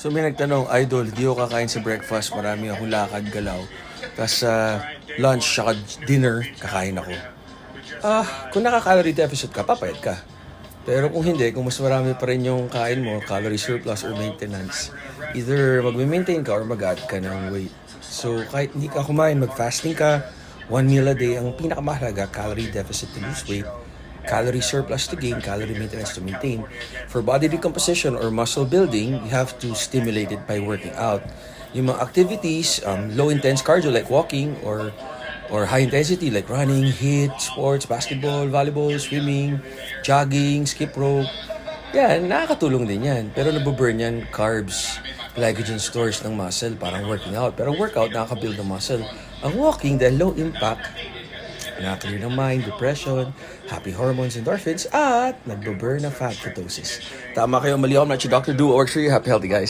So may nagtanong, Idol, di ako kakain sa breakfast, marami akong lakad, galaw. Tapos sa lunch, saka dinner, kakain ako. Ah, kung naka-calorie deficit ka, papayat ka. Pero kung hindi, kung mas marami pa rin yung kain mo, calorie surplus or maintenance, either mag-maintain ka or mag-add ka ng weight. So kahit hindi ka kumain, mag-fasting ka, one meal a day, ang pinakamahalaga, calorie deficit to lose weight, calorie surplus to gain, calorie maintenance to maintain. For body decomposition or muscle building, you have to stimulate it by working out. Yung mga activities, um, low intense cardio like walking or or high intensity like running, hit, sports, basketball, volleyball, swimming, jogging, skip rope. Yan, nakakatulong din yan. Pero nabuburn yan carbs, glycogen stores ng muscle, parang working out. Pero workout, nakaka-build ng muscle. Ang walking, dahil low impact, nakaka-clear ng mind, depression, happy hormones, endorphins, at nagbo-burn ng fat ketosis. Tama kayo, mali ako, not si Dr. Do. Works for you. Happy, healthy, guys.